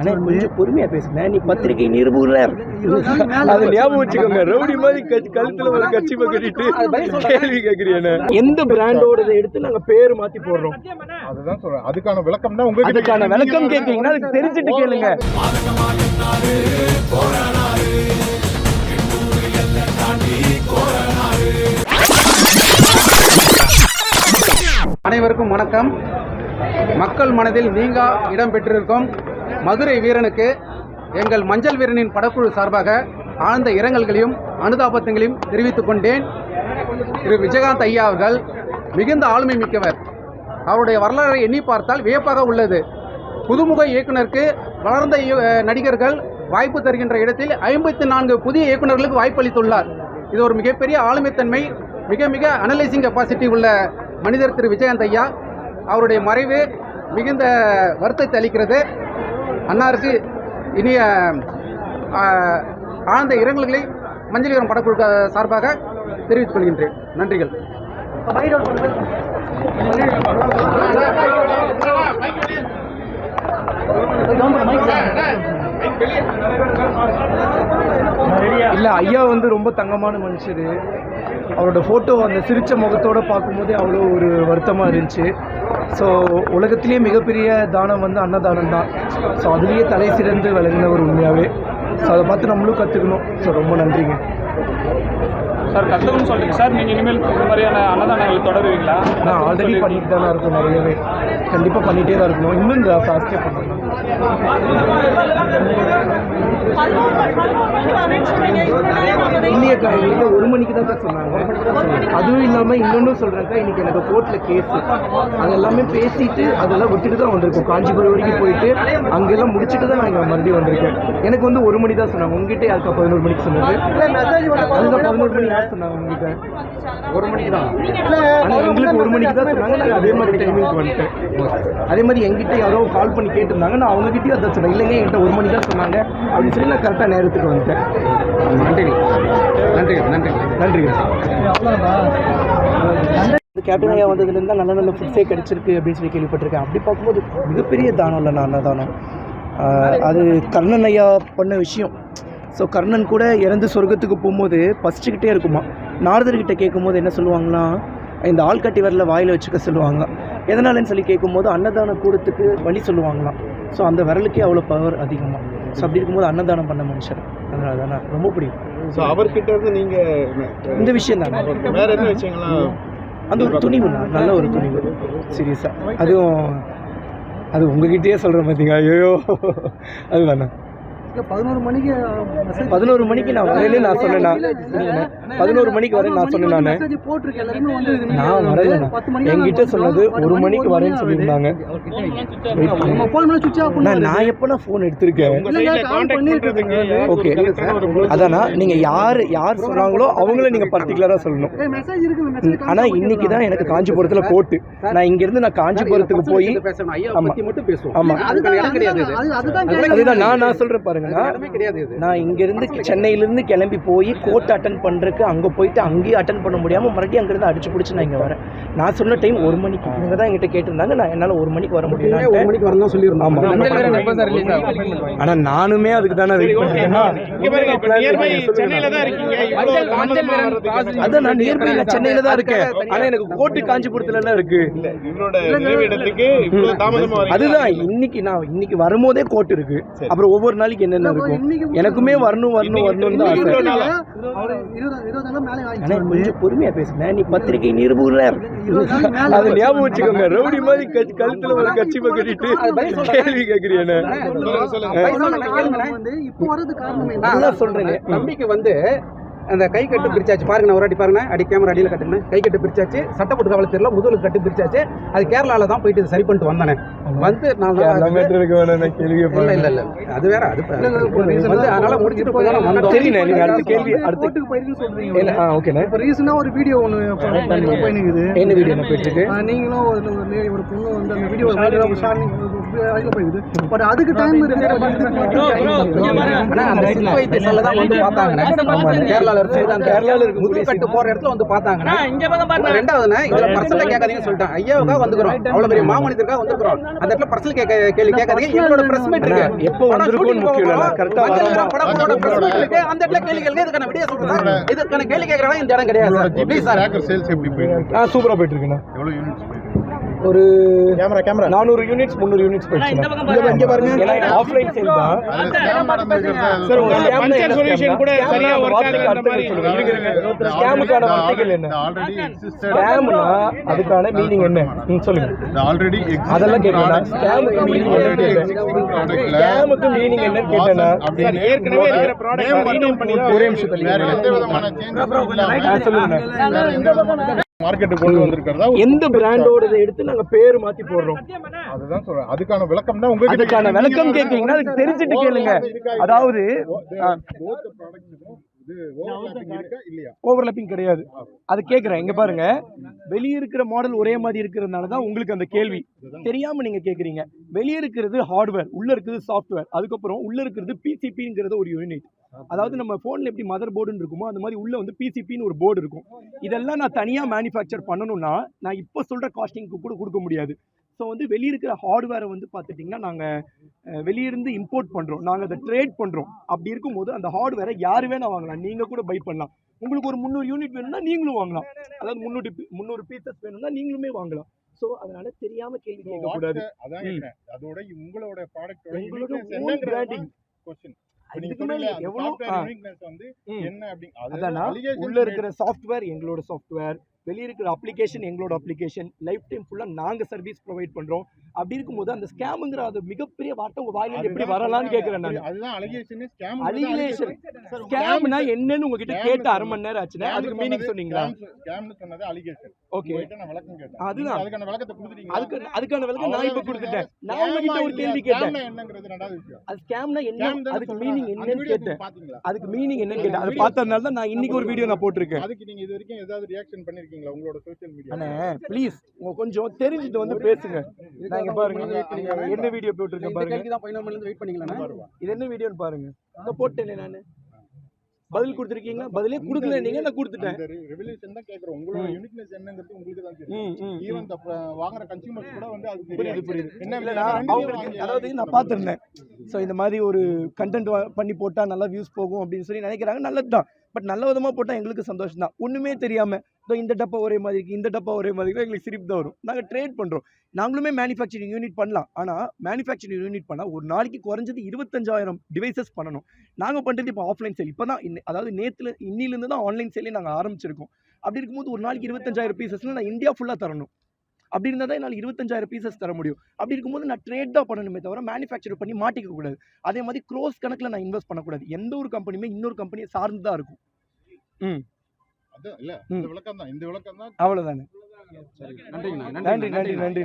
ஆனா கொஞ்சம் பொறுமையா பேசுங்க. நீ பத்திரிகை நிருபுனர் அது ஞாபகம் வச்சுக்கோங்க. ரவுடி மாதிரி கட்சி கழுத்துல ஒரு கட்சி கட்டிட்டு கேள்வி கேக்குறீங்க. எந்த பிராண்டோட எடுத்து நாங்க பேர் மாத்தி போடுறோம்? அதுதான் அதுக்கான விளக்கம் தான் உங்களுக்கு அதுக்கான விளக்கம் கேட்கீங்கன்னா அதுக்கு தெரிஞ்சுட்டு கேளுங்க. அனைவருக்கும் வணக்கம். மக்கள் மனதில் நீங்கா இடம் பெற்றிருக்கும் மதுரை வீரனுக்கு எங்கள் மஞ்சள் வீரனின் படக்குழு சார்பாக ஆழ்ந்த இரங்கல்களையும் அனுதாபத்தங்களையும் தெரிவித்துக் கொண்டேன். திரு விஜயகாந்த் ஐயா அவர்கள் மிகுந்த ஆளுமை மிக்கவர். அவருடைய வரலாறை எண்ணி பார்த்தால் வியப்பாக உள்ளது. புதுமுக இயக்குனருக்கு வளர்ந்த இய- நடிகர்கள் வாய்ப்பு தருகின்ற இடத்தில் ஐம்பத்தி நான்கு புதிய இயக்குனர்களுக்கு வாய்ப்பளித்துள்ளார். இது ஒரு மிகப்பெரிய ஆளுமைத்தன்மை மிக மிக அனலைசிங் கெப்பாசிட்டி உள்ள மனிதர் திரு விஜயகாந்த் ஐயா. அவருடைய மறைவு மிகுந்த வருத்தத்தை அளிக்கிறது. அன்னாருக்கு இனிய ஆழ்ந்த இரங்கல்களை மஞ்சளிகரம் படக்குழு சார்பாக தெரிவித்துக் கொள்கின்றேன். நன்றிகள். இல்ல ஐயா வந்து ரொம்ப தங்கமான மனுஷரு. அவரோட ஃபோட்டோ அந்த சிரிச்ச முகத்தோட பார்க்கும்போதே அவ்வளோ ஒரு வருத்தமாக இருந்துச்சு. ஸோ உலகத்திலேயே மிகப்பெரிய தானம் வந்து அன்னதானம் தான். ஸோ அதுலேயே தலை சிறந்து விளங்கினவர் உண்மையாகவே ஸோ அதை பார்த்து நம்மளும் கற்றுக்கணும் ஸோ ரொம்ப நன்றிங்க. சார் கற்றுக்கணும்னு சொல்றீங்க. சார் நீங்கள் இனிமேல் இந்த மாதிரியான அன்னதானங்கள் தொடருவீங்களா? நான் ஆல்ரெடி பண்ணிட்டு தானே இருக்கும் நிறையவே. கண்டிப்பாக பண்ணிகிட்டே தான் இருக்கணும். இன்னும் இந்த ஃபாஸ்ட்டே பண்ணணும். இல்லையக்கா எங்களுக்கு ஒரு மணிக்கு தான் சொன்னாங்க. அதுவும் இல்லாமல் இன்னொன்றும் சொல்கிறேன்க்கா இன்னைக்கு எனக்கு கோர்ட்டில் கேஸ் அதெல்லாமே பேசிட்டு அதெல்லாம் விட்டுட்டு தான் வந்திருக்கோம். காஞ்சிபுரம் வரைக்கும் போயிட்டு அங்கெல்லாம் முடிச்சுட்டு தான் நான் இங்கே மறுபடியும் வந்திருக்கேன். எனக்கு வந்து ஒரு மணி தான் சொன்னாங்க. உங்ககிட்ட யாருக்கா பதினோரு மணிக்கு சொன்னது. அதுதான் பதினோரு மணி யார் சொன்னாங்க உங்ககிட்ட. ஒரு மணிக்கு தான். ஆனால் எங்களுக்கு ஒரு மணிக்கு தான் சொன்னாங்க. நாங்கள் அதே மாதிரி டைமிங்க்கு வந்துட்டேன். அதே மாதிரி எங்கிட்ட யாரோ கால் பண்ணி கேட்டிருந்தாங்க. நான் அவங்ககிட்டயும் அதான் சொன்னேன். இல்லைங்க என்கிட்ட ஒரு மணி தான் சொன்னாங்க. அப்படின்னு சொல்லி நான் கரெக்டாக நேரத்துக்கு வந்துட்டேன். நன்றிகள் நன்றிகள் நன்றிகள் நன்றிங்க. கேப்டன் ஐயா வந்ததுலேருந்து தான் நல்ல நல்ல ஃபுட்ஸே கிடச்சிருக்கு அப்படின்னு சொல்லி கேள்விப்பட்டிருக்கேன். அப்படி பார்க்கும்போது மிகப்பெரிய தானம் இல்லை நான் அன்னதானம் அது கர்ணன் ஐயா பண்ண விஷயம். ஸோ கர்ணன் கூட இறந்து சொர்க்கத்துக்கு போகும்போது பசிச்சுக்கிட்டே இருக்குமா? நாரதர்கிட்ட கேட்கும்போது என்ன சொல்லுவாங்கன்னா இந்த ஆள்காட்டி வரல வாயில் வச்சுக்க சொல்லுவாங்க. எதனாலன்னு சொல்லி கேட்கும்போது அன்னதான கூடத்துக்கு வழி சொல்லுவாங்களாம். ஸோ அந்த விரலுக்கே அவ்வளோ பவர் அதிகமாக ஸோ அப்படி இருக்கும்போது அன்னதானம் பண்ண மனுஷர். அதனால தானே ரொம்ப பிடிக்கும். ஸோ அவர்கிட்ட இருந்து நீங்க இந்த விஷயம் தானே? வேற என்ன விஷயங்கள்லாம் அந்த ஒரு துணிவு நல்ல ஒரு துணிவு சீரியஸாக அதுவும் அது உங்ககிட்டயே சொல்கிறேன் பார்த்தீங்க ஐயோ அதுதானே. பதினோரு மணிக்கு பதினோரு மணிக்கு நான் வரேன்னு நான் சொன்னேன் நான் பதினோரு மணிக்கு வரேன் நான் சொன்னேன் நான் நான் வரேன் என்கிட்ட சொன்னது ஒரு மணிக்கு வரேன்னு சொல்லியிருந்தாங்க. நான் நான் எப்போ ஃபோன் எடுத்திருக்கேன்? ஓகே அதானா நீங்கள் யார் யார் சொன்னாங்களோ அவங்கள நீங்கள் பர்டிகுலராக சொல்லணும். மெசேஜ் இருக்கு ம், ஆனா இன்னைக்கு தான் எனக்கு காஞ்சிபுரத்தில் கோர்ட்டு நான் இங்கிருந்து நான் காஞ்சிபுரத்துக்கு போய் பேசணும். ஐயா ஆமா. பத்தி மட்டும் பேசுவோம். ஆமா. அதுக்கான இடம் கிடையாது இது. அதுதான் நான் நான் சொல்கிறேன் பாருங்க. இது. நான் இங்கேருந்து சென்னையிலேருந்து கிளம்பி போய் கோர்ட் அட்டன் பண்ணுறதுக்கு அங்கே போயிட்டு அங்கேயும் அட்டன் பண்ண முடியாமல் மறுபடியும் அங்கேருந்து அடிச்சு பிடிச்சி நான் இங்கே வரேன். நான் சொன்ன டைம் ஒரு மணிக்கு. இவங்க தான் என்கிட்ட கேட்டிருந்தாங்க. நான் என்னால் ஒரு மணிக்கு வர ஒரு முடியும் மணிக்கு வரணும் சொல்லியிருந்தோம்? ஆனால் நானுமே அதுக்கு தானே வெயிட் பண்ணிட்டேன் அதான் நான் நியர்பை நான் சென்னையில தான் இருக்கேன். ஆனா எனக்கு கோர்ட்டு காஞ்சிபுரத்துல எல்லாம் இருக்கு. அதுதான். இன்னைக்கு நான் இன்னைக்கு வரும்போதே கோர்ட் இருக்கு. அப்புறம் ஒவ்வொரு நாளைக்கு என்னென்ன இருக்கும் எனக்குமே வரணும் வரணும் வரணும்னு தான் ஆசை கொஞ்சம் பொறுமையா பேசுங்க நீ பத்திரிகை நிருபுனர் அது ஞாபகம் வச்சுக்கோங்க ரவுடி மாதிரி கழுத்துல ஒரு கட்சி கட்டிட்டு கேள்வி என்ன? நல்லா சொல்றேனே. தம்பிக்கு வந்து அந்த கை கட்டு பிரிச்சாச்சு பாருங்க நான் ஒரு அடி பாருங்க அடி கேமரா அடியில் கட்டுங்க கை கட்டு பிரிச்சாச்சு சட்டப்பட்டு கவலை தெரியல முதுகுல கட்டு பிரிச்சாச்சு அது கேரளால தான் போயிட்டு சரி பண்ணிட்டு வந்தானே வந்து நான் இல்ல இல்ல இல்ல அது வேற அது வந்து அதனால முடிச்சிட்டு போய். சரிண்ணே நீங்க அடுத்த கேள்வி அடுத்த சொல்றீங்க ஓகேண்ணே இப்போ ரீசெண்டாக ஒரு வீடியோ ஒன்று போயிருக்குது என்ன வீடியோ போயிட்டு இருக்கு நீங்களும் ஒரு பொண்ணு வந்து அந்த வீடியோ பட் அதுக்கு டைம் கேரளால இருந்து கேரளால இருக்கு. முதுகட்டு போற இடத்துல வந்து பார்த்தாங்கண்ணே ரெண்டாவதுண்ணே இதுல பர்சனல் கேட்காதீங்கன்னு சொல்லிட்டேன். ஐயாவுக்காக வந்துக்கிறோம். அவ்வளவு பெரிய மாமனிதருக்காக வந்துக்கிறோம். அந்த இடத்துல பர்சனல் கேட்க கேள்வி கேட்காதீங்க. எங்களோட பிரஸ் மீட் இருக்கு. எப்போ இருக்கு. அந்த இடத்துல கேள்வி கேளுங்க. இதுக்கான விடிய சொல்றேன். இதுக்கான கேள்வி கேட்கறவங்க இந்த இடம் கிடையாது சார். Please sir? சேல்ஸ் எப்படி போயிருக்கு ஆ சூப்பராக போயிட்டு இருக்குண்ணா. எவ்வளவு யூனிட்ஸ் போயிருக்கு ஒரு கேமரா கேமரா நானூறு யூனிட்ஸ் முந்நூறு யூனிட்ஸ் போயிடுச்சு இங்க பாருங்க. ஆஃப்லைன் சேல் தான். சார் உங்க scam னா பஞ்சர் என்ன solution scam கூட? சரியா அர்த்தம் மாதிரி சொல்லுங்க. scam-க்கான வார்த்தைகள் என்ன? ஆல்ரெடி எக்ஸிஸ்டட் ஸ்கேம்னா அதுக்கான மீனிங் என்ன? ம், சொல்லுங்க. ஆல்ரெடி அதெல்லாம் கேட்கல ஸ்கேமுக்கு மீனிங் என்னன்னு கேட்டேன் ஸ்கேமுக்கு மீனிங் என்னன்னு கேட்டேன்னா சார் ஏற்கனவே இருக்கிற ப்ராடக்ட் ரீநேம் பண்ணி ஒரே நிமிஷம் தள்ளி வேற எந்த விதமான சேஞ்சஸ் ஆ, சொல்லுங்க மார்க்கெட்டுக்கு கொண்டு வந்திருக்கிறதா எந்த பிராண்டோட எடுத்து நாங்க பேர் மாத்தி போடுறோம் அதுதான் சொல்றேன் அதுக்கான விளக்கம் தான் அதுக்கான விளக்கம் கேட்கீங்கன்னா அதுக்கு தெரிஞ்சுட்டு கேளுங்க அதாவது ஓவர்லாப்பிங் கிடையாது. அது கேட்குறேன் இங்க பாருங்க. வெளியே இருக்கிற மாடல் ஒரே மாதிரி இருக்கிறதுனால தான் உங்களுக்கு அந்த கேள்வி. தெரியாம நீங்க கேக்குறீங்க. வெளியே இருக்கிறது ஹார்ட்வேர் உள்ள இருக்கிறது சாஃப்ட்வேர் அதுக்கப்புறம் உள்ள இருக்கிறது பிசிபிங்கிறது ஒரு யூனிட் அதாவது நம்ம ஃபோனில் எப்படி மதர் போர்டுன்னு இருக்குமோ அந்த மாதிரி உள்ள வந்து பிசிபின்னு ஒரு போர்டு இருக்கும். இதெல்லாம் நான் தனியாக மேனுஃபேக்சர் பண்ணணும்னா நான் இப்போ சொல்கிற காஸ்டிங்க்கு கூட கொடுக்க முடியாது. ஸோ வந்து வெளியே இருக்கிற ஹார்ட்வேரை வந்து பார்த்துட்டிங்கன்னா நாங்கள் வெளியிருந்து இம்போர்ட் பண்ணுறோம் நாங்கள் அதை ட்ரேட் பண்ணுறோம் அப்படி இருக்கும்போது அந்த ஹார்ட்வேரை யார் வேணா வாங்கலாம். நீங்கள் கூட பை பண்ணலாம். உங்களுக்கு ஒரு முந்நூறு யூனிட் வேணும்னா நீங்களும் வாங்கலாம். அதாவது முந்நூறு முந்நூறு பீசஸ் வேணும்னா நீங்களுமே வாங்கலாம். ஸோ அதனால தெரியாம கேள்வி கேட்கக்கூடாது. அதோட உங்களோட ப்ராடக்ட் உங்களோட branding. கொஸ்டின் இதுக்கு மேல எவ்வளோ ஆ. வந்து ம். என்ன அப்படி உள்ள இருக்கிற சாஃப்ட்வேர் எங்களோட சாஃப்ட்வேர் வெளிய இருக்கிற அப்ளிகேஷன் எங்களோட அப்ளிகேஷன் லைஃப் டைம் ஃபுல்லா நாங்க சர்வீஸ் ப்ரொவைட் பண்றோம் அப்படி இருக்கும்போது அந்த ஸ்கேம்ங்கிற அது மிகப்பெரிய வார்த்தை உங்க வாயில எப்படி வரலாம்னு கேக்குறேன் நான் அதுதான். Sir, ஸ்கேம்னா என்னன்னு உங்ககிட்ட கேட்ட அரை மணி நேரம் ஆச்சுன்னா scam அதுக்கு மீனிங் சொன்னீங்களா scamனு சொன்னது allegation. ஓகே. அதுதான். அதுக்கான விளக்கத்தை கொடுத்துட்டீங்களா? அதுக்கு அதுக்கான விளக்கம் நான் இப்ப கொடுத்துட்டேன். நான் உங்ககிட்ட ஒரு கேள்வி? கேட்டேன் scamனா என்னங்கிறது ரெண்டாவது விஷயம். அது ஸ்கேம்னா என்ன அதுக்கு. மீனிங் என்னன்னு கேட்டேன்? அதுக்கு மீனிங் என்னன்னு கேட்டேன் அதை பார்த்ததுனால தான் நான் இன்னைக்கு ஒரு வீடியோ நான் போட்டிருக்கேன் அதுக்கு நீங்க இது வரைக்கும் ஏதாவது reaction பண்ணிருக்கீங்களா உங்களோட media? அண்ணே ப்ளீஸ் உங்க கொஞ்சம் தெரிஞ்சுட்டு வந்து பேசுங்க. நான் இங்க பாருங்க. என்ன வீடியோ போட்டிருக்கேன் பாருங்க. தான் பதினோரு மணில வெயிட் பண்ணிக்கலாம் இது என்ன வீடியோன்னு பாருங்க. இந்த போட்டேனே நானு. பதில் கொடுத்துருக்கீங்களா? பதிலே கொடுக்கல. நீங்க நான் கொடுத்துட்டேன்? revelation தான் கேக்குறோம். உங்களோட uniqueness என்னங்கிறது உங்களுக்கு தான் தெரியும். uh, வாங்குற consumers கூட வந்து அது புரியுது. புரியுது. என்ன அவங்களுக்கு வாங்கி அதாவது நான் பார்த்துருந்தேன். ஸோ இந்த மாதிரி ஒரு கண்டென்ட் பண்ணி போட்டால் நல்லா வியூஸ் போகும் அப்படின்னு சொல்லி நினைக்கிறாங்க. நல்லது தான் பட் நல்ல விதமாக போட்டால் எங்களுக்கு சந்தோஷம் தான் ஒன்றுமே தெரியாமல் இதோ இந்த டப்பா ஒரே மாதிரி இருக்குது இந்த டப்பா ஒரே மாதிரி இருக்குது எங்களுக்கு சிரிப்பு தான் வரும். நாங்கள் ட்ரேட் பண்ணுறோம் நாங்களுமே மேனுஃபேக்சரிங் யூனிட் பண்ணலாம். ஆனால் மேனுஃபேக்சரிங் யூனிட் பண்ணால் ஒரு நாளைக்கு குறைஞ்சது இருபத்தஞ்சாயிரம் டிவைசஸ் பண்ணணும். நாங்கள் பண்ணுறது இப்போ ஆஃப்லைன் சேல் இப்போ தான் அதாவது நேற்றுல இன்னிலேருந்து தான் ஆன்லைன் சேலே நாங்கள் ஆரம்பிச்சிருக்கோம். அப்படி இருக்கும்போது ஒரு நாளைக்கு இருபத்தஞ்சாயிரம் பீசஸ்னால் நான் இந்தியா ஃபுல்லாக தரணும். அப்படி இருந்தால் தான் என்னால் இருபத்தஞ்சாயிரம் பீசஸ் தர முடியும். அப்படி இருக்கும்போது நான் ட்ரேட் தான் பண்ணணுமே தவிர மேனுஃபேக்சர் பண்ணி மாட்டிக்க கூடாது. அதே மாதிரி க்ரோஸ் கணக்கில் நான் இன்வெஸ்ட் பண்ணக்கூடாது எந்த ஒரு கம்பெனியுமே இன்னொரு கம்பெனியை சார்ந்து தான் இருக்கும். ம். இந்த விளக்கம் தான். இந்த விளக்கம் தான். அவ்வளோதானே நன்றிங்கண்ணா. நன்றி நன்றி